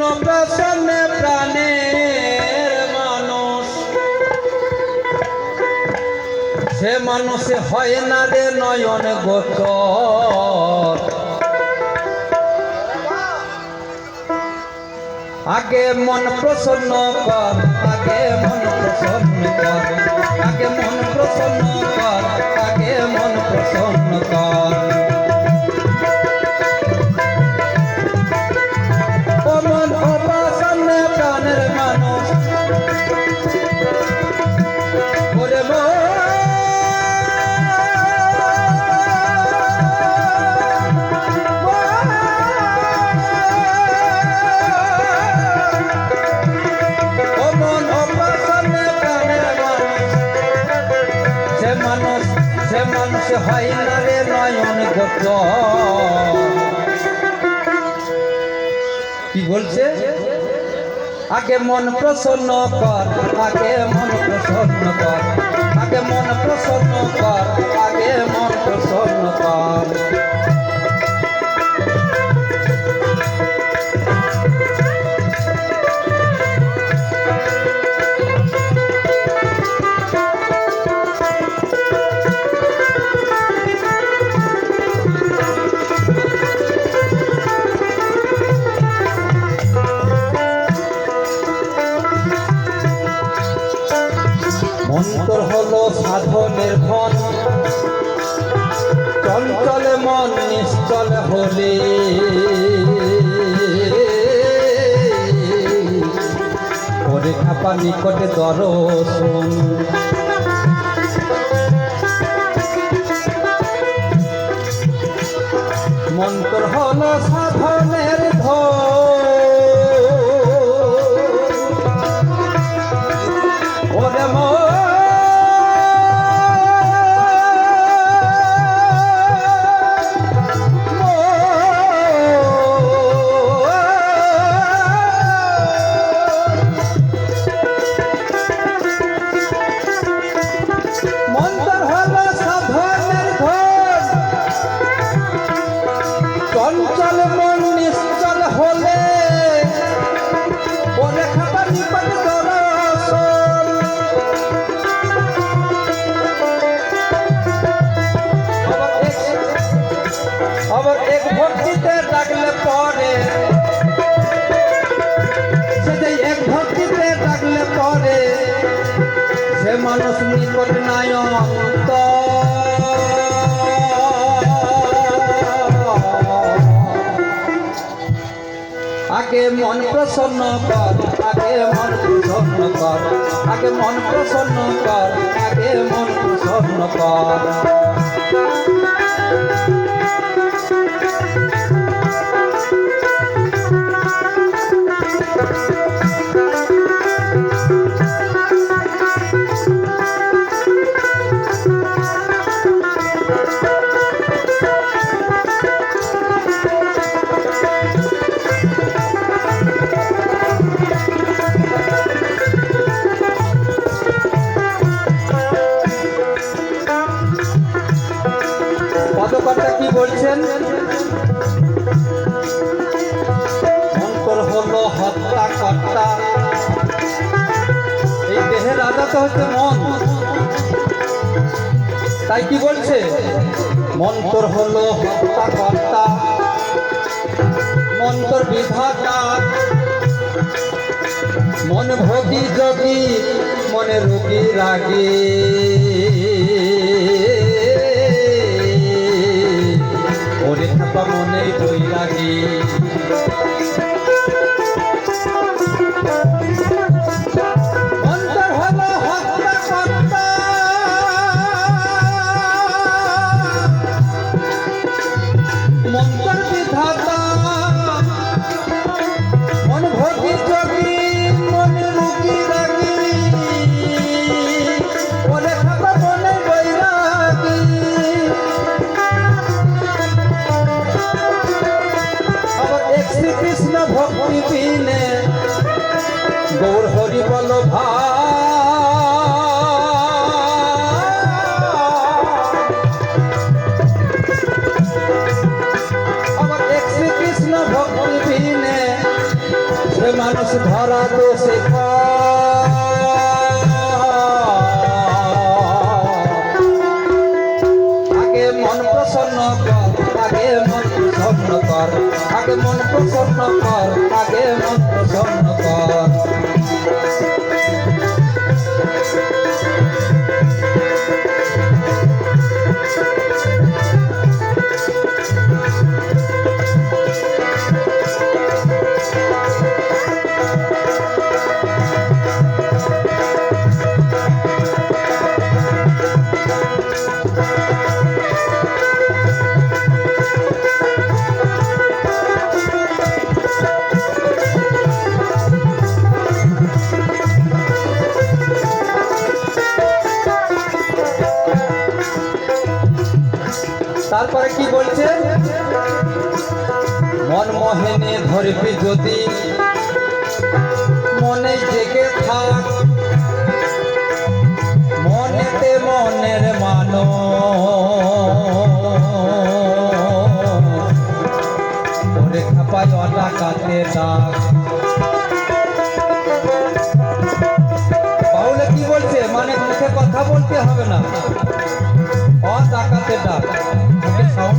প্রসন্ন প্রাণের মানুষ। সে মানুষে হয় না রে নয়ন গোচর। আগে মন প্রসন্ন কর, আগে মন কি বলছে? আগে মন প্রসন্ন কর, আগে মন প্রসন্ন কর। আগে মন প্রসন্ন কর, আগে মন প্রসন্ন কর। মন্তর হলো সাধনের ধন চঞ্চলে মন নিশ্চল হলে। ওরে খাপা নিকটে দর্শন। মন্তর হলো মানুষ নিকট অন্ত আগে মন প্রসন্ন কর, আগে মন প্রসন্ন কর, আগে মন প্রসন্ন কর, আগে মন প্রসন্ন কর। হলো হত্যা কর্তা এই দেহের রাজা তো হচ্ছে মন। তাই কি বলছে? মন্তর হলো হত্যা কর্তা মন্তর বিধাতা মন ভোগী যোগী মনে রোগী রাগে। ওরে মনে বই লাগে সে মানুষ ধরা দোষে আগে মন প্রসন্ন কর, আগে মন প্রসন্ন কর, আগে মন প্রসন্ন কর, আগে মন প্রসন্ন কর। তারপরে কি বলছে? মন মোহেনে ধরবি যদি মনে জেগে খাপায় অটাকাতে বাউলে কি বলছে? মানে মুখে কথা বলতে হবে না। অ ডাকাতে ডাক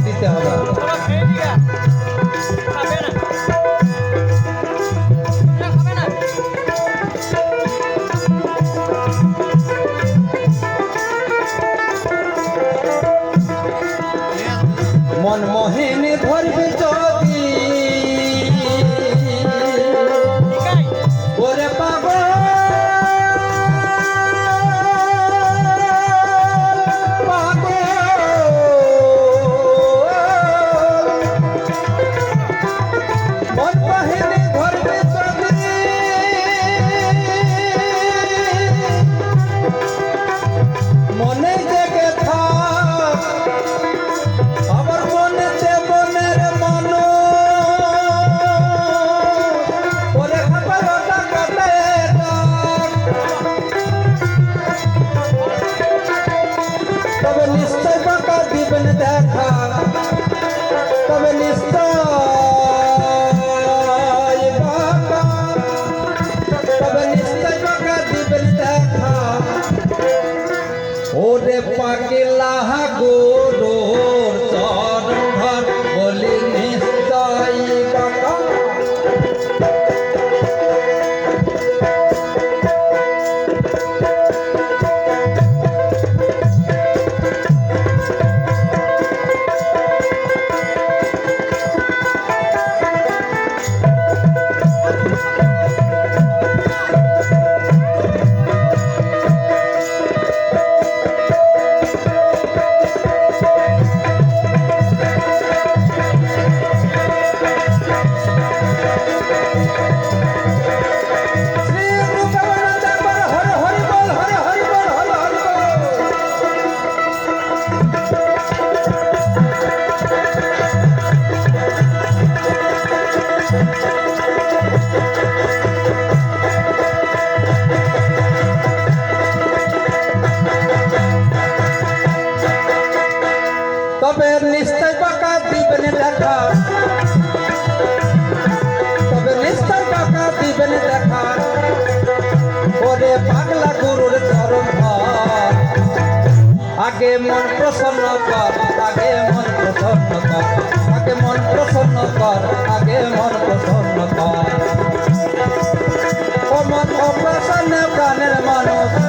দিতে হবে। বাঁকা দিবেন দেখা। ওরে পাগলা গুরুর চরণ আগে মন প্রসন্ন কর, আগে মন প্রসন্ন কর। আগে মন প্রসন্ন কর, আগে মন প্রসন্ন কর। ও মন অপ্রসন্ন প্রাণের মানুষ।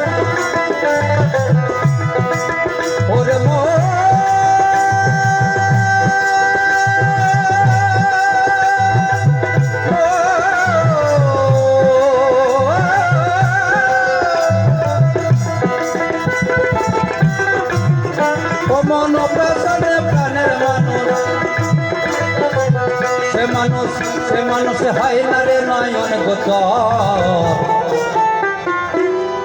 মন প্রাণে প্রাণের মানুষ। সে মানুষ সে মানুষ হয় না রে নয়ন গত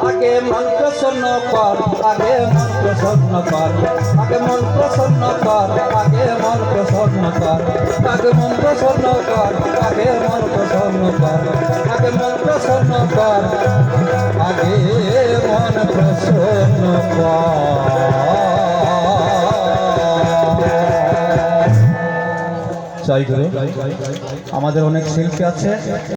আগে মন প্রসন্ন কর, আগে মন প্রসন্ন কর। আগে মন প্রসন্ন কর, আগে মন প্রসন্ন কর। আগে মন প্রসন্ন কর, আগে মন প্রসন্ন কর। আগে মন প্রসন্ন কর, আগে মন প্রসন্ন কর জয় ধরে আমাদের অনেক শিল্পী আছে।